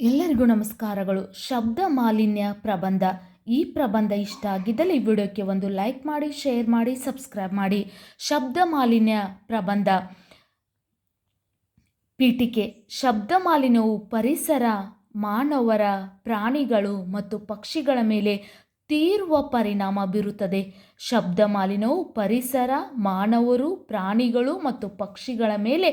ಎಲ್ಲರಿಗೂ ನಮಸ್ಕಾರಗಳು. ಶಬ್ದ ಮಾಲಿನ್ಯ ಪ್ರಬಂಧ. ಈ ಪ್ರಬಂಧ ಇಷ್ಟ ಆಗಿದ್ದಲ್ಲಿ ಈ ವಿಡಿಯೋಕ್ಕೆ ಒಂದು ಲೈಕ್ ಮಾಡಿ, ಶೇರ್ ಮಾಡಿ, ಸಬ್ಸ್ಕ್ರೈಬ್ ಮಾಡಿ. ಶಬ್ದ ಮಾಲಿನ್ಯ ಪ್ರಬಂಧ. ಪೀಠಿಕೆ. ಶಬ್ದ ಮಾಲಿನ್ಯವು ಪರಿಸರ, ಮಾನವರ ಪ್ರಾಣಿಗಳು ಮತ್ತು ಪಕ್ಷಿಗಳ ಮೇಲೆ ತೀರ್ವ ಪರಿಣಾಮ ಬೀರುತ್ತದೆ. ಶಬ್ದ ಮಾಲಿನ್ಯವು ಪರಿಸರ, ಮಾನವರು, ಪ್ರಾಣಿಗಳು ಮತ್ತು ಪಕ್ಷಿಗಳ ಮೇಲೆ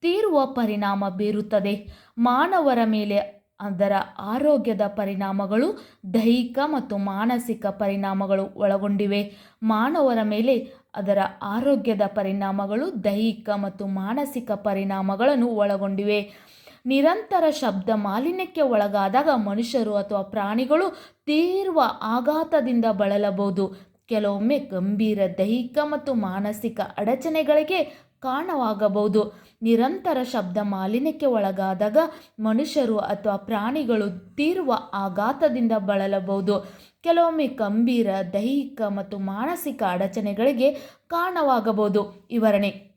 ತೀರುವ ಪರಿಣಾಮ ಬೀರುತ್ತದೆ. ಮಾನವರ ಮೇಲೆ ಅದರ ಆರೋಗ್ಯದ ಪರಿಣಾಮಗಳು ದೈಹಿಕ ಮತ್ತು ಮಾನಸಿಕ ಪರಿಣಾಮಗಳು ಒಳಗೊಂಡಿವೆ. ಮಾನವರ ಮೇಲೆ ಅದರ ಆರೋಗ್ಯದ ಪರಿಣಾಮಗಳು ದೈಹಿಕ ಮತ್ತು ಮಾನಸಿಕ ಪರಿಣಾಮಗಳನ್ನು ಒಳಗೊಂಡಿವೆ. ನಿರಂತರ ಶಬ್ದ ಮಾಲಿನ್ಯಕ್ಕೆ ಒಳಗಾದಾಗ ಮನುಷ್ಯರು ಅಥವಾ ಪ್ರಾಣಿಗಳು ತೀವ್ರ ಆಘಾತದಿಂದ ಬಳಲಬಹುದು. ಕೆಲವೊಮ್ಮೆ ಗಂಭೀರ ದೈಹಿಕ ಮತ್ತು ಮಾನಸಿಕ ಅಡಚಣೆಗಳಿಗೆ ಕಾರಣವಾಗಬಹುದು. ನಿರಂತರ ಶಬ್ದ ಮಾಲಿನ್ಯಕ್ಕೆ ಒಳಗಾದಾಗ ಮನುಷ್ಯರು ಅಥವಾ ಪ್ರಾಣಿಗಳು ತೀರುವ ಆಘಾತದಿಂದ ಬಳಲಬಹುದು. ಕೆಲವೊಮ್ಮೆ ಗಂಭೀರ ದೈಹಿಕ ಮತ್ತು ಮಾನಸಿಕ ಅಡಚಣೆಗಳಿಗೆ ಕಾರಣವಾಗಬಹುದು. ವಿವರಣೆ.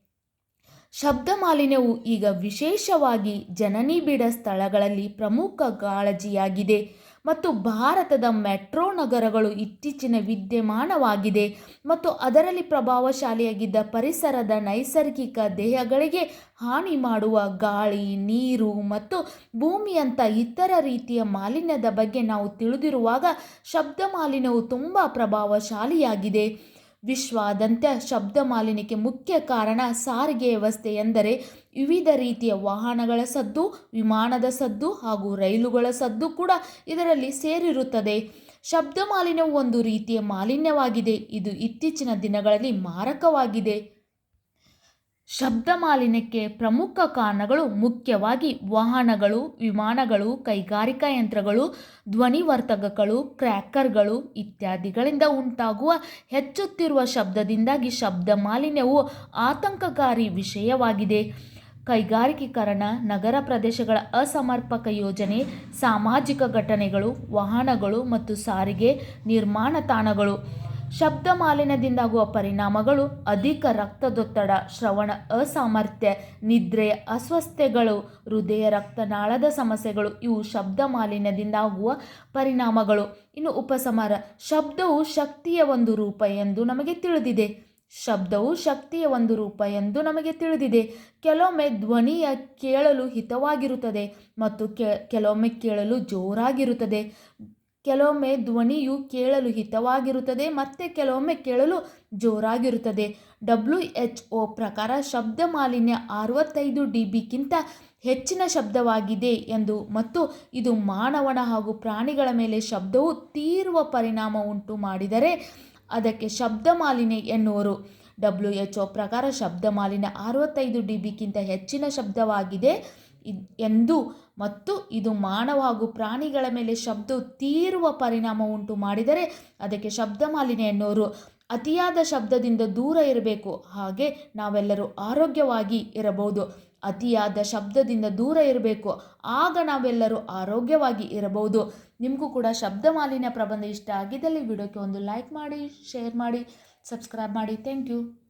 ಶಬ್ದ ಮಾಲಿನ್ಯವು ಈಗ ವಿಶೇಷವಾಗಿ ಜನನಿಬಿಡ ಸ್ಥಳಗಳಲ್ಲಿ ಪ್ರಮುಖ ಕಾಳಜಿಯಾಗಿದೆ. ಮತ್ತು ಭಾರತದ ಮೆಟ್ರೋ ನಗರಗಳು ಇತ್ತೀಚಿನ ವಿದ್ಯಮಾನವಾಗಿದೆ. ಮತ್ತು ಅದರಲ್ಲಿ ಪ್ರಭಾವಶಾಲಿಯಾಗಿದ್ದ ಪರಿಸರದ ನೈಸರ್ಗಿಕ ದೇಹಗಳಿಗೆ ಹಾನಿ ಮಾಡುವ ಗಾಳಿ, ನೀರು ಮತ್ತು ಭೂಮಿಯಂಥ ಇತರ ರೀತಿಯ ಮಾಲಿನ್ಯದ ಬಗ್ಗೆ ನಾವು ತಿಳಿದಿರುವಾಗ ಶಬ್ದ ಮಾಲಿನ್ಯವು ತುಂಬ ಪ್ರಭಾವಶಾಲಿಯಾಗಿದೆ. ವಿಶ್ವಾದ್ಯಂತ ಶಬ್ದ ಮಾಲಿನ್ಯಕ್ಕೆ ಮುಖ್ಯ ಕಾರಣ ಸಾರಿಗೆ ವ್ಯವಸ್ಥೆ ಎಂದರೆ ವಿವಿಧ ರೀತಿಯ ವಾಹನಗಳ ಸದ್ದು, ವಿಮಾನದ ಸದ್ದು ಹಾಗೂ ರೈಲುಗಳ ಸದ್ದು ಕೂಡ ಇದರಲ್ಲಿ ಸೇರಿರುತ್ತದೆ. ಶಬ್ದ ಮಾಲಿನ್ಯವು ಒಂದು ರೀತಿಯ ಮಾಲಿನ್ಯವಾಗಿದೆ. ಇದು ಇತ್ತೀಚಿನ ದಿನಗಳಲ್ಲಿ ಮಾರಕವಾಗಿದೆ. ಶಬ್ದ ಮಾಲಿನ್ಯಕ್ಕೆ ಪ್ರಮುಖ ಕಾರಣಗಳು ಮುಖ್ಯವಾಗಿ ವಾಹನಗಳು, ವಿಮಾನಗಳು, ಕೈಗಾರಿಕಾ ಯಂತ್ರಗಳು ಧ್ವನಿವರ್ತಕಗಳು ಕ್ರ್ಯಾಕರ್ಗಳು ಇತ್ಯಾದಿಗಳಿಂದ ಉಂಟಾಗುವ ಹೆಚ್ಚುತ್ತಿರುವ ಶಬ್ದದಿಂದಾಗಿ ಶಬ್ದ ಮಾಲಿನ್ಯವು ಆತಂಕಕಾರಿ ವಿಷಯವಾಗಿದೆ. ಕೈಗಾರಿಕೀಕರಣ, ನಗರ ಪ್ರದೇಶಗಳ ಅಸಮರ್ಪಕ ಯೋಜನೆ, ಸಾಮಾಜಿಕ ಘಟನೆಗಳು, ವಾಹನಗಳು ಮತ್ತು ಸಾರಿಗೆ ನಿರ್ಮಾಣ ತಾಣಗಳು ಶಬ್ದ ಮಾಲಿನ್ಯದಿಂದಾಗುವ ಪರಿಣಾಮಗಳು ಅಧಿಕ ರಕ್ತದೊತ್ತಡ, ಶ್ರವಣ, ಅಸಾಮರ್ಥ್ಯ, ನಿದ್ರೆ, ಅಸ್ವಸ್ಥತೆಗಳು, ಹೃದಯ, ರಕ್ತನಾಳದ ಸಮಸ್ಯೆಗಳು, ಇವು ಶಬ್ದ ಮಾಲಿನ್ಯದಿಂದಾಗುವ ಪರಿಣಾಮಗಳು. ಇನ್ನು ಉಪಸಮಾರ, ಶಬ್ದವು ಶಕ್ತಿಯ ಒಂದು ರೂಪ ಎಂದು ನಮಗೆ ತಿಳಿದಿದೆ. ಶಬ್ದವು ಶಕ್ತಿಯ ಒಂದು ರೂಪ ಎಂದು ನಮಗೆ ತಿಳಿದಿದೆ. ಕೆಲವೊಮ್ಮೆ ಧ್ವನಿಯ ಕೇಳಲು ಹಿತವಾಗಿರುತ್ತದೆ ಮತ್ತು ಕೆಲವೊಮ್ಮೆ ಕೇಳಲು ಜೋರಾಗಿರುತ್ತದೆ. ಕೆಲವೊಮ್ಮೆ ಧ್ವನಿಯು ಕೇಳಲು ಹಿತವಾಗಿರುತ್ತದೆ, ಮತ್ತು ಕೆಲವೊಮ್ಮೆ ಕೇಳಲು ಜೋರಾಗಿರುತ್ತದೆ. ಡಬ್ಲ್ಯೂ ಎಚ್ ಒ ಪ್ರಕಾರ ಶಬ್ದ ಮಾಲಿನ್ಯ ಅರವತ್ತೈದು ಡಿ ಬಿಗಿಂತ ಹೆಚ್ಚಿನ ಶಬ್ದವಾಗಿದೆ ಎಂದು ಮತ್ತು ಇದು ಮಾನವನ ಹಾಗೂ ಪ್ರಾಣಿಗಳ ಮೇಲೆ ಶಬ್ದವು ತೀರುವ ಪರಿಣಾಮ ಉಂಟು ಮಾಡಿದರೆ ಅದಕ್ಕೆ ಶಬ್ದ ಮಾಲಿನ್ಯ ಎನ್ನುವರು. ಡಬ್ಲ್ಯೂ ಎಚ್ ಒ ಪ್ರಕಾರ ಶಬ್ದ ಮಾಲಿನ್ಯ ಅರವತ್ತೈದು ಡಿ ಬಿಗಿಂತ ಹೆಚ್ಚಿನ ಶಬ್ದವಾಗಿದೆ. ಎಂದು ಮತ್ತು ಇದು ಮಾನವ ಹಾಗೂ ಪ್ರಾಣಿಗಳ ಮೇಲೆ ಶಬ್ದವು ತೀರುವ ಪರಿಣಾಮ ಉಂಟು ಮಾಡಿದರೆ ಅದಕ್ಕೆ ಶಬ್ದ ಮಾಲಿನ್ಯ ಎನ್ನುವರು. ಅತಿಯಾದ ಶಬ್ದದಿಂದ ದೂರ ಇರಬೇಕು. ಹಾಗೆ ನಾವೆಲ್ಲರೂ ಆರೋಗ್ಯವಾಗಿ ಇರಬಹುದು. ಅತಿಯಾದ ಶಬ್ದದಿಂದ ದೂರ ಇರಬೇಕು. ಆಗ ನಾವೆಲ್ಲರೂ ಆರೋಗ್ಯವಾಗಿ ಇರಬಹುದು. ನಿಮಗೂ ಕೂಡ ಶಬ್ದ ಮಾಲಿನ್ಯ ಪ್ರಬಂಧ ಇಷ್ಟ ಆಗಿದ್ದಲ್ಲಿ ವಿಡಿಯೋಕ್ಕೆ ಒಂದು ಲೈಕ್ ಮಾಡಿ, ಶೇರ್ ಮಾಡಿ, ಸಬ್ಸ್ಕ್ರೈಬ್ ಮಾಡಿ. Thank you.